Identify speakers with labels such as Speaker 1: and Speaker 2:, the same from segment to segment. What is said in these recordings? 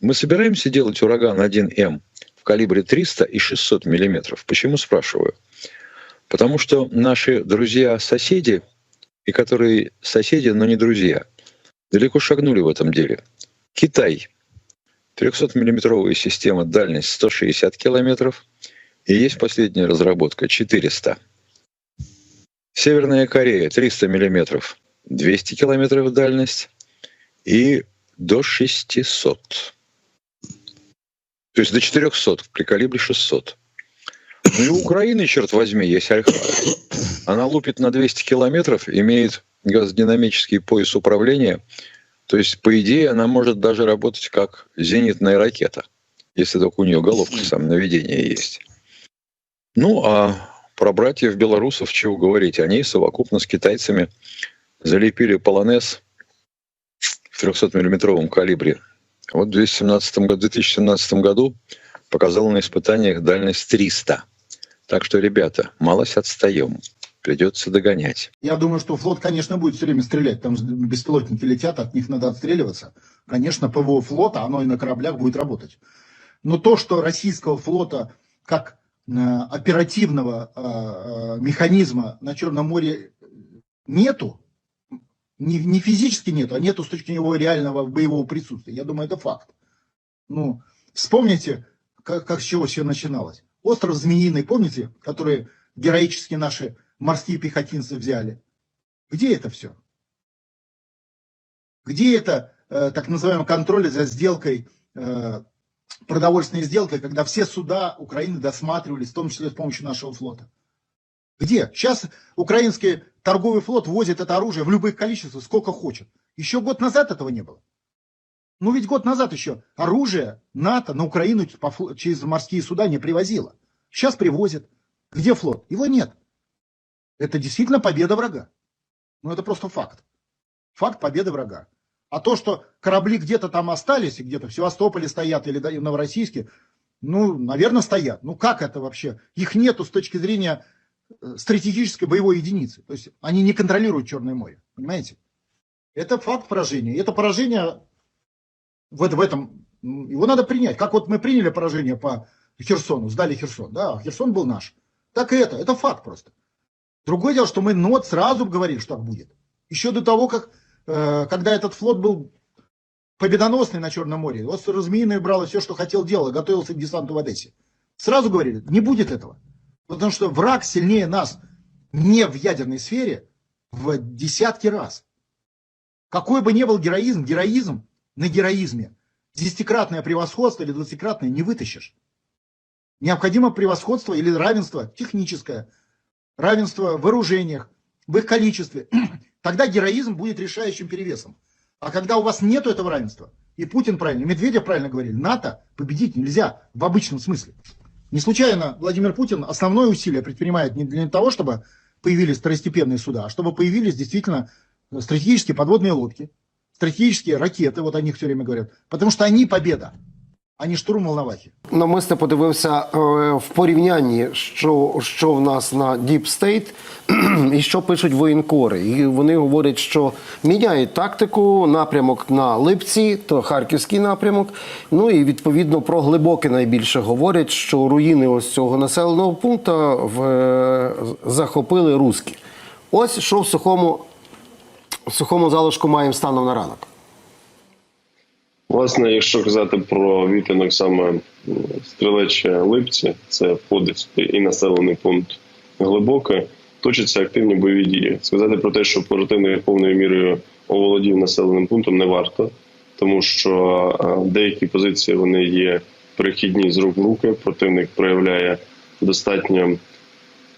Speaker 1: Мы собираемся делать ураган 1М в калибре 300 и 600 миллиметров. Почему спрашиваю? Потому что наши друзья-соседи, и которые соседи, но не друзья, далеко шагнули в этом деле. Китай. 300-миллиметровая система, дальность 160 километров. И есть последняя разработка 400. Северная Корея 300 миллиметров, 200 километров дальность и до 600. То есть до 400 при калибре 600. Ну и у Украины, черт возьми, есть Альха. Она лупит на 200 километров, имеет газодинамический пояс управления. То есть, по идее, она может даже работать как зенитная ракета, если только у нее головка сам наведения есть. Ну, а про братьев белорусов чего говорить? Они совокупно с китайцами залепили полонез в 300-миллиметровом калибре. Вот в 2017 году, 2017 году показал на испытаниях дальность 300. Так что, ребята, малость отстаем. Придется догонять.
Speaker 2: Я думаю, что флот, конечно, будет все время стрелять. Там беспилотники летят, от них надо отстреливаться. Конечно, ПВО флота, оно и на кораблях будет работать. Но то, что российского флота как э, оперативного э, э, механизма на Черном море нету, не, не физически нету, а нету с точки зрения реального боевого присутствия. Я думаю, это факт. Ну, вспомните, как, как с чего все начиналось. Остров Змеиный, помните, который героически наши морские пехотинцы взяли? Где это все? Где это э, так называемый контроль за сделкой, э, продовольственной сделкой, когда все суда Украины досматривались, в том числе с помощью нашего флота? Где? Сейчас украинский торговый флот возит это оружие в любых количествах, сколько хочет. Еще год назад этого не было. Ну ведь год назад еще оружие НАТО на Украину через морские суда не привозило. Сейчас привозит. Где флот? Его нет. Это действительно победа врага. Ну это просто факт. Факт победы врага. А то, что корабли где-то там остались, где-то в Севастополе стоят или в Новороссийске, ну, наверное, стоят. Ну как это вообще? Их нету с точки зрения стратегической боевой единицы. То есть они не контролируют Черное море. Понимаете? Это факт поражения. Это поражение в, в этом, его надо принять. Как вот мы приняли поражение по Херсону, сдали Херсон, да, Херсон был наш. Так и это, это факт просто. Другое дело, что мы нот сразу говорили, что так будет. Еще до того, как, э, когда этот флот был победоносный на Черном море, вот Размеиное брало все, что хотел делать, готовился к десанту в Одессе. Сразу говорили, не будет этого. Потому что враг сильнее нас не в ядерной сфере в десятки раз. Какой бы ни был героизм, героизм на героизме. Десятикратное превосходство или двадцатикратное не вытащишь. Необходимо превосходство или равенство техническое, равенство в вооружениях, в их количестве. Тогда героизм будет решающим перевесом. А когда у вас нет этого равенства, и Путин правильно, и Медведев правильно говорили, НАТО победить нельзя в обычном смысле. Не случайно Владимир Путин основное усилие предпринимает не для того, чтобы появились второстепенные суда, а чтобы появились действительно стратегические подводные лодки, стратегические ракети, от о них все время говорят, потому что они победа, а не штурм Волновахи.
Speaker 3: Намисне подивився е, в порівнянні, що, що в нас на Deep State і що пишуть воєнкори. І вони говорять, що міняють тактику, напрямок на Липці, то харківський напрямок. Ну і відповідно про глибоке найбільше говорять, що руїни ось цього населеного пункту в, е, захопили руски. Ось що в сухому в сухому залишку маємо станом на ранок.
Speaker 4: Власне, якщо казати про відтинок саме стрілечі липці, це входить і населений пункт глибоке, точаться активні бойові дії. Сказати про те, що противник повною мірою оволодів населеним пунктом, не варто, тому що деякі позиції вони є перехідні з рук в руки. Противник проявляє достатньо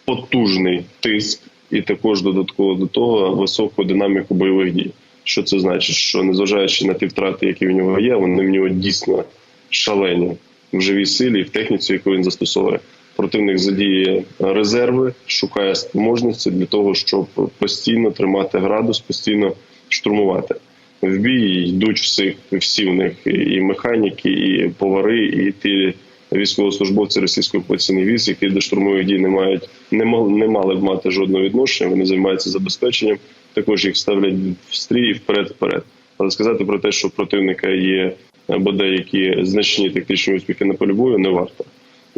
Speaker 4: потужний тиск і також додатково до того високу динаміку бойових дій. Що це значить? Що незважаючи на ті втрати, які в нього є, вони в нього дійсно шалені в живій силі, в техніці, яку він застосовує. Противник задіє резерви, шукає спроможності для того, щоб постійно тримати градус, постійно штурмувати. В бій йдуть всі, всі в них і механіки, і повари, і ті військовослужбовці російської окупаційних військ, які до штурмових дій не мають, не мали, не мали б мати жодного відношення. Вони займаються забезпеченням. Також їх ставлять в стрій вперед, вперед. Але сказати про те, що противника є або деякі значні тактичні успіхи на полі бою, не варто.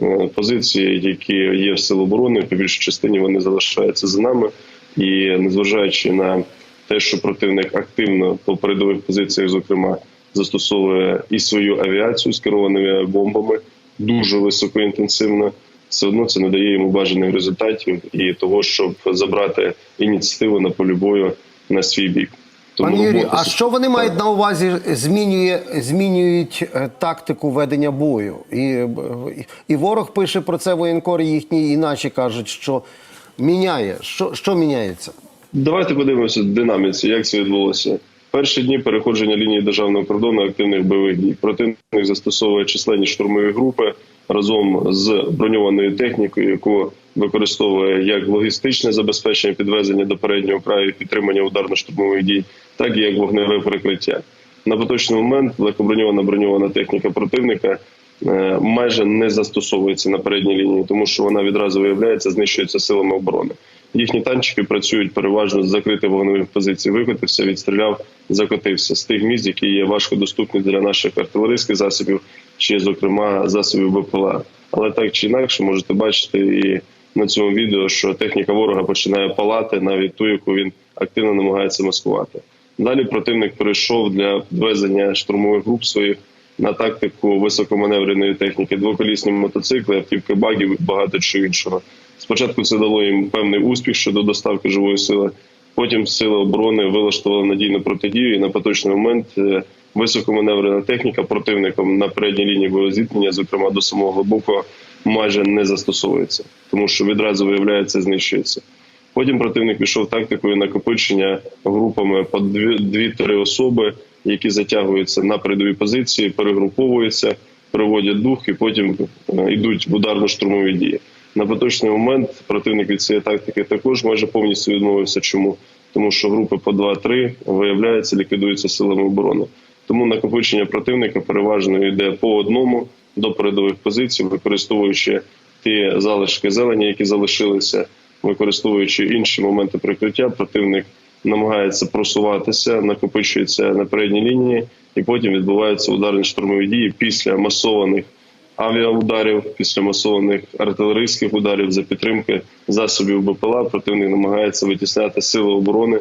Speaker 4: Е, Позиції, які є в сил оборони, по більшій частині вони залишаються за нами. І незважаючи на те, що противник активно по передових позиціях, зокрема, застосовує і свою авіацію з керованими бомбами дуже високоінтенсивно, все одно це не дає йому бажаних результатів і того, щоб забрати ініціативу на полі бою на свій бік.
Speaker 3: Пане Юрію, а що вони мають на увазі? Змінює змінюють е, тактику ведення бою, і, е, і ворог пише про це воєнкор їхній, і наші кажуть, що міняє. Що, що міняється?
Speaker 4: Давайте подивимося динаміці, як це відбулося. Перші дні переходження лінії державного кордону активних бойових дій. Противник застосовує численні штурмові групи разом з броньованою технікою, яку використовує як логістичне забезпечення підвезення до переднього краю підтримання ударно-штурмових дій, так і як вогневе прикриття. На поточний момент легкоброньована броньована техніка противника майже не застосовується на передній лінії, тому що вона відразу виявляється, знищується силами оборони. Їхні танчики працюють переважно з закритих вогневих позицій. Викотився, відстріляв, закотився з тих місць, які є важко доступні для наших артилерійських засобів, чи, зокрема, засобів БПЛА. Але так чи інакше, можете бачити і на цьому відео, що техніка ворога починає палати, навіть ту, яку він активно намагається маскувати. Далі противник перейшов для підвезення штурмових груп своїх на тактику високоманевреної техніки, двоколісні мотоцикли, автівки багів і багато чого іншого. Спочатку це дало їм певний успіх щодо доставки живої сили. Потім сили оборони вилаштували надійну протидію, і на поточний момент е, високоманеврена техніка противником на передній лінії бойового зіткнення, зокрема до самого глибокого, майже не застосовується, тому що відразу виявляється, знищується. Потім противник пішов тактикою накопичення групами по дві- дві-три особи, які затягуються на передові позиції, перегруповуються, приводять дух і потім е, йдуть в ударно-штурмові дії. На поточний момент противник від цієї тактики також майже повністю відмовився. Чому? Тому що групи по 2-3 виявляється, ліквідуються силами оборони. Тому накопичення противника переважно йде по одному до передових позицій, використовуючи ті залишки зелені, які залишилися, використовуючи інші моменти прикриття, противник намагається просуватися, накопичується на передній лінії, і потім відбуваються ударні штурмові дії після масованих авіаударів, після масованих артилерійських ударів за підтримки засобів БПЛА. Противник намагається витісняти сили оборони